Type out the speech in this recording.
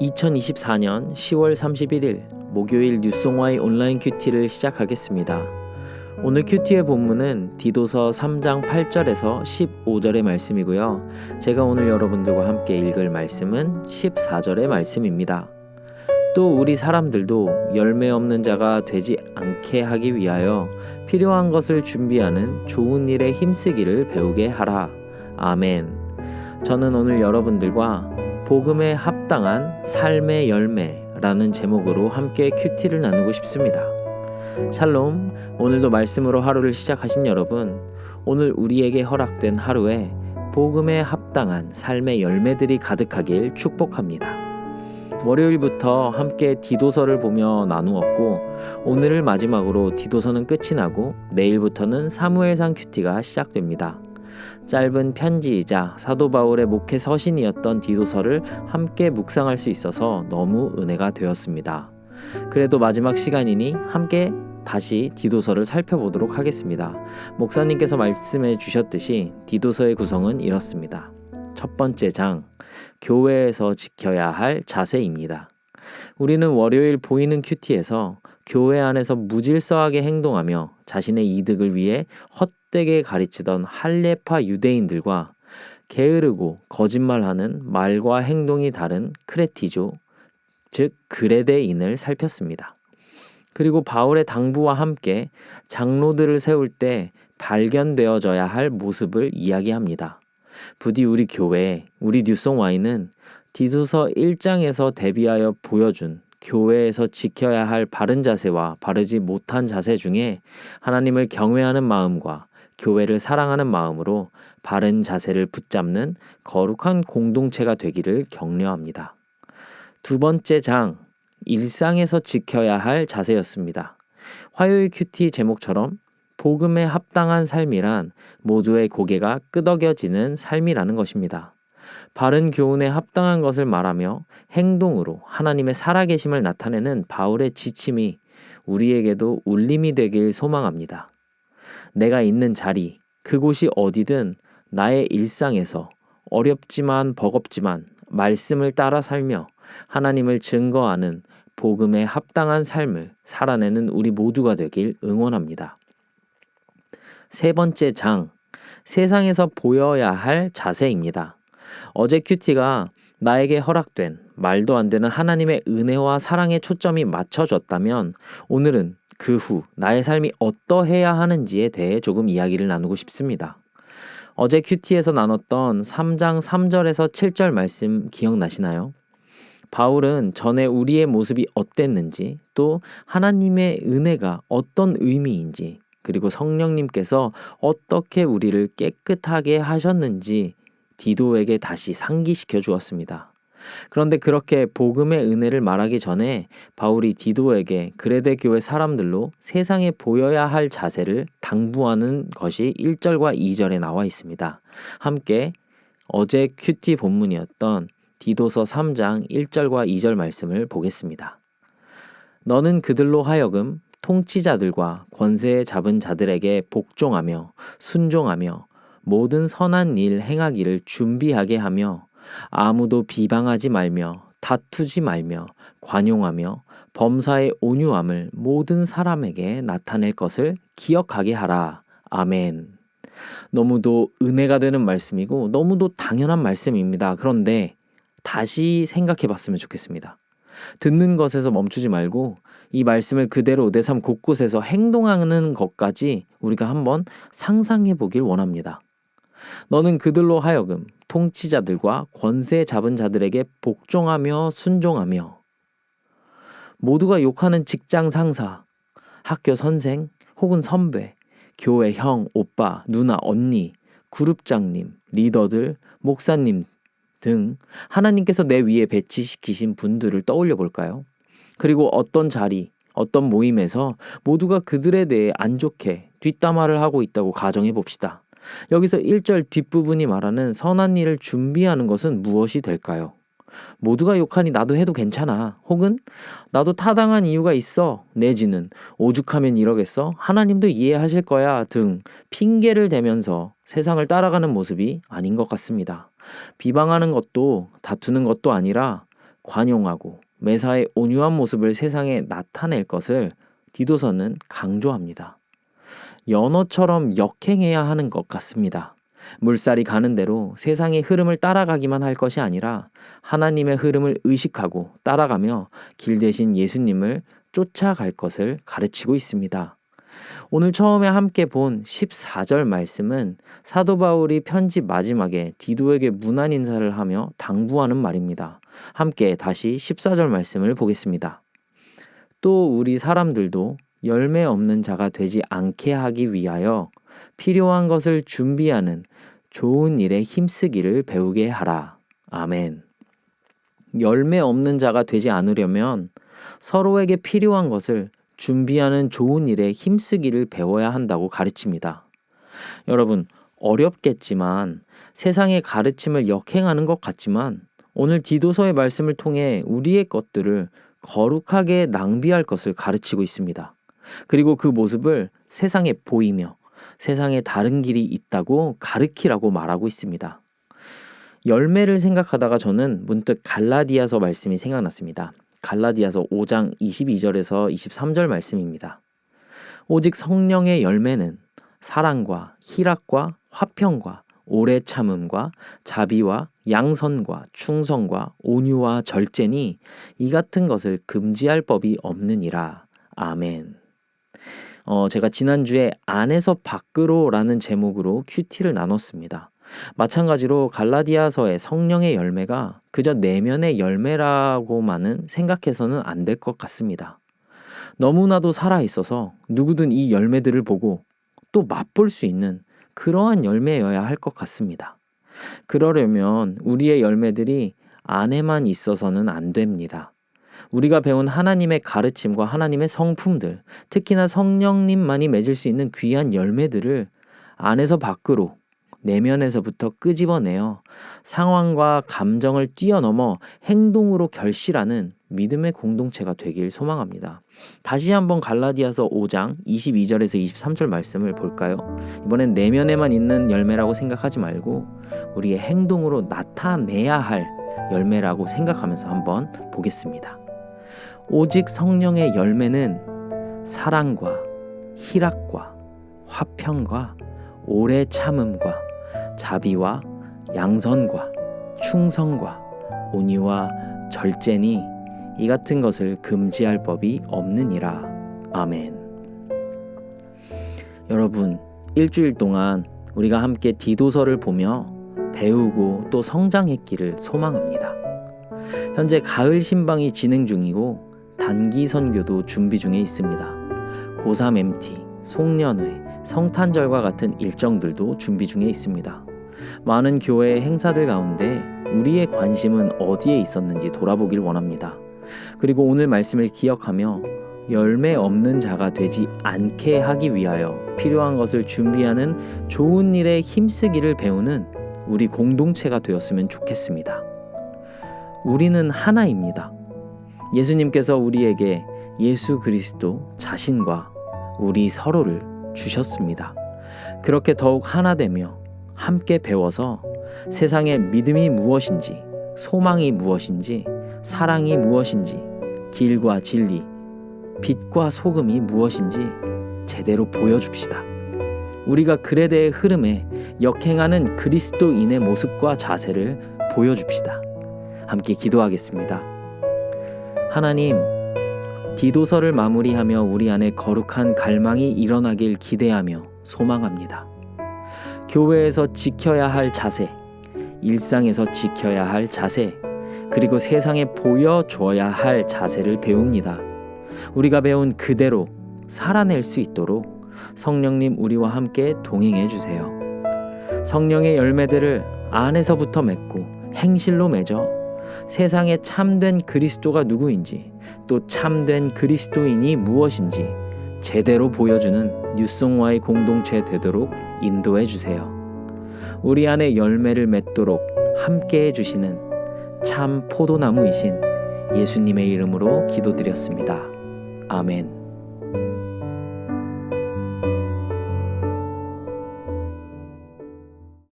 2024년 10월 31일 목요일 뉴송와의 온라인 큐티를 시작하겠습니다. 오늘 큐티의 본문은 디도서 3장 8절에서 15절의 말씀이고요. 제가 오늘 여러분들과 함께 읽을 말씀은 14절의 말씀입니다. 또 우리 사람들도 열매 없는 자가 되지 않게 하기 위하여 필요한 것을 준비하는 좋은 일에 힘쓰기를 배우게 하라. 아멘. 저는 오늘 여러분들과 복음에 합당한 삶의 열매라는 제목으로 함께 큐티를 나누고 싶습니다. 샬롬, 오늘도 말씀으로 하루를 시작하신 여러분, 오늘 우리에게 허락된 하루에 복음에 합당한 삶의 열매들이 가득하길 축복합니다. 월요일부터 함께 디도서를 보며 나누었고 오늘을 마지막으로 디도서는 끝이 나고 내일부터는 사무엘상 큐티가 시작됩니다. 짧은 편지이자 사도 바울의 목회 서신이었던 디도서를 함께 묵상할 수 있어서 너무 은혜가 되었습니다. 그래도 마지막 시간이니 함께 다시 디도서를 살펴보도록 하겠습니다. 목사님께서 말씀해 주셨듯이 디도서의 구성은 이렇습니다. 첫 번째 장, 교회에서 지켜야 할 자세입니다. 우리는 월요일 보이는 큐티에서 교회 안에서 무질서하게 행동하며 자신의 이득을 위해 헛 되게 가르치던 할레파 유대인들과 게으르고 거짓말하는 말과 행동이 다른 크레티조, 즉 그레데인을 살폈습니다. 그리고 바울의 당부와 함께 장로들을 세울 때 발견되어져야 할 모습을 이야기합니다. 부디 우리 교회, 우리 뉴송 와인은 디도서 1장에서 대비하여 보여준 교회에서 지켜야 할 바른 자세와 바르지 못한 자세 중에 하나님을 경외하는 마음과 교회를 사랑하는 마음으로 바른 자세를 붙잡는 거룩한 공동체가 되기를 격려합니다. 두 번째 장, 일상에서 지켜야 할 자세였습니다. 화요일 큐티 제목처럼 복음에 합당한 삶이란 모두의 고개가 끄덕여지는 삶이라는 것입니다. 바른 교훈에 합당한 것을 말하며 행동으로 하나님의 살아계심을 나타내는 바울의 지침이 우리에게도 울림이 되길 소망합니다. 내가 있는 자리, 그곳이 어디든 나의 일상에서 어렵지만 버겁지만 말씀을 따라 살며 하나님을 증거하는 복음에 합당한 삶을 살아내는 우리 모두가 되길 응원합니다. 세 번째 장, 세상에서 보여야 할 자세입니다. 어제 큐티가 나에게 허락된 말도 안 되는 하나님의 은혜와 사랑에 초점이 맞춰졌다면 오늘은 그 후 나의 삶이 어떠해야 하는지에 대해 조금 이야기를 나누고 싶습니다. 어제 큐티에서 나눴던 3장 3절에서 7절 말씀 기억나시나요? 바울은 전에 우리의 모습이 어땠는지 또 하나님의 은혜가 어떤 의미인지 그리고 성령님께서 어떻게 우리를 깨끗하게 하셨는지 디도에게 다시 상기시켜 주었습니다. 그런데 그렇게 복음의 은혜를 말하기 전에 바울이 디도에게 그레데 교회 사람들로 세상에 보여야 할 자세를 당부하는 것이 1절과 2절에 나와 있습니다. 함께 어제 큐티 본문이었던 디도서 3장 1절과 2절 말씀을 보겠습니다. 너는 그들로 하여금 통치자들과 권세 잡은 자들에게 복종하며 순종하며 모든 선한 일 행하기를 준비하게 하며 아무도 비방하지 말며 다투지 말며 관용하며 범사의 온유함을 모든 사람에게 나타낼 것을 기억하게 하라. 아멘. 너무도 은혜가 되는 말씀이고 너무도 당연한 말씀입니다. 그런데 다시 생각해 봤으면 좋겠습니다. 듣는 것에서 멈추지 말고 이 말씀을 그대로 내 삶 곳곳에서 행동하는 것까지 우리가 한번 상상해 보길 원합니다. 너는 그들로 하여금 통치자들과 권세 잡은 자들에게 복종하며 순종하며 모두가 욕하는 직장 상사, 학교 선생 혹은 선배, 교회 형, 오빠, 누나, 언니, 그룹장님, 리더들, 목사님 등 하나님께서 내 위에 배치시키신 분들을 떠올려 볼까요? 그리고 어떤 자리, 어떤 모임에서 모두가 그들에 대해 안 좋게 뒷담화를 하고 있다고 가정해 봅시다. 여기서 1절 뒷부분이 말하는 선한 일을 준비하는 것은 무엇이 될까요? 모두가 욕하니 나도 해도 괜찮아. 혹은 나도 타당한 이유가 있어. 내지는 오죽하면 이러겠어. 하나님도 이해하실 거야. 등 핑계를 대면서 세상을 따라가는 모습이 아닌 것 같습니다. 비방하는 것도 다투는 것도 아니라 관용하고 매사에 온유한 모습을 세상에 나타낼 것을 디도서는 강조합니다. 연어처럼 역행해야 하는 것 같습니다. 물살이 가는 대로 세상의 흐름을 따라가기만 할 것이 아니라 하나님의 흐름을 의식하고 따라가며 길 대신 예수님을 쫓아갈 것을 가르치고 있습니다. 오늘 처음에 함께 본 14절 말씀은 사도 바울이 편지 마지막에 디도에게 문안 인사를 하며 당부하는 말입니다. 함께 다시 14절 말씀을 보겠습니다. 또 우리 사람들도 열매 없는 자가 되지 않게 하기 위하여 필요한 것을 준비하는 좋은 일에 힘쓰기를 배우게 하라. 아멘. 열매 없는 자가 되지 않으려면 서로에게 필요한 것을 준비하는 좋은 일에 힘쓰기를 배워야 한다고 가르칩니다. 여러분, 어렵겠지만 세상의 가르침을 역행하는 것 같지만 오늘 디도서의 말씀을 통해 우리의 것들을 거룩하게 낭비할 것을 가르치고 있습니다. 그리고 그 모습을 세상에 보이며 세상에 다른 길이 있다고 가르키라고 말하고 있습니다. 열매를 생각하다가 저는 문득 갈라디아서 말씀이 생각났습니다. 갈라디아서 5장 22절에서 23절 말씀입니다. 오직 성령의 열매는 사랑과 희락과 화평과 오래 참음과 자비와 양선과 충성과 온유와 절제니 이 같은 것을 금지할 법이 없느니라. 아멘. 어, 제가 지난주에 안에서 밖으로라는 제목으로 큐티를 나눴습니다. 마찬가지로 갈라디아서의 성령의 열매가 그저 내면의 열매라고만은 생각해서는 안 될 것 같습니다. 너무나도 살아 있어서 누구든 이 열매들을 보고 또 맛볼 수 있는 그러한 열매여야 할 것 같습니다. 그러려면 우리의 열매들이 안에만 있어서는 안 됩니다. 우리가 배운 하나님의 가르침과 하나님의 성품들, 특히나 성령님만이 맺을 수 있는 귀한 열매들을 안에서 밖으로 내면에서부터 끄집어내어 상황과 감정을 뛰어넘어 행동으로 결실하는 믿음의 공동체가 되길 소망합니다. 다시 한번 갈라디아서 5장 22절에서 23절 말씀을 볼까요? 이번엔 내면에만 있는 열매라고 생각하지 말고 우리의 행동으로 나타내야 할 열매라고 생각하면서 한번 보겠습니다. 오직 성령의 열매는 사랑과 희락과 화평과 오래 참음과 자비와 양선과 충성과 온유와 절제니 이 같은 것을 금지할 법이 없느니라. 아멘. 여러분, 일주일 동안 우리가 함께 디도서를 보며 배우고 또 성장했기를 소망합니다. 현재 가을 신방이 진행 중이고 단기 선교도 준비 중에 있습니다. 고3 MT, 송년회, 성탄절과 같은 일정들도 준비 중에 있습니다. 많은 교회 행사들 가운데 우리의 관심은 어디에 있었는지 돌아보길 원합니다. 그리고 오늘 말씀을 기억하며 열매 없는 자가 되지 않게 하기 위하여 필요한 것을 준비하는 좋은 일에 힘쓰기를 배우는 우리 공동체가 되었으면 좋겠습니다. 우리는 하나입니다. 예수님께서 우리에게 예수 그리스도 자신과 우리 서로를 주셨습니다. 그렇게 더욱 하나 되며 함께 배워서 세상의 믿음이 무엇인지, 소망이 무엇인지, 사랑이 무엇인지, 길과 진리, 빛과 소금이 무엇인지 제대로 보여줍시다. 우리가 대해 흐름에 역행하는 그리스도인의 모습과 자세를 보여줍시다. 함께 기도하겠습니다. 하나님, 디도서를 마무리하며 우리 안에 거룩한 갈망이 일어나길 기대하며 소망합니다. 교회에서 지켜야 할 자세, 일상에서 지켜야 할 자세, 그리고 세상에 보여줘야 할 자세를 배웁니다. 우리가 배운 그대로 살아낼 수 있도록 성령님 우리와 함께 동행해 주세요. 성령의 열매들을 안에서부터 맺고 행실로 맺어 세상에 참된 그리스도가 누구인지 또 참된 그리스도인이 무엇인지 제대로 보여주는 뉴송와의 공동체 되도록 인도해 주세요. 우리 안에 열매를 맺도록 함께 해 주시는 참 포도나무이신 예수님의 이름으로 기도드렸습니다. 아멘.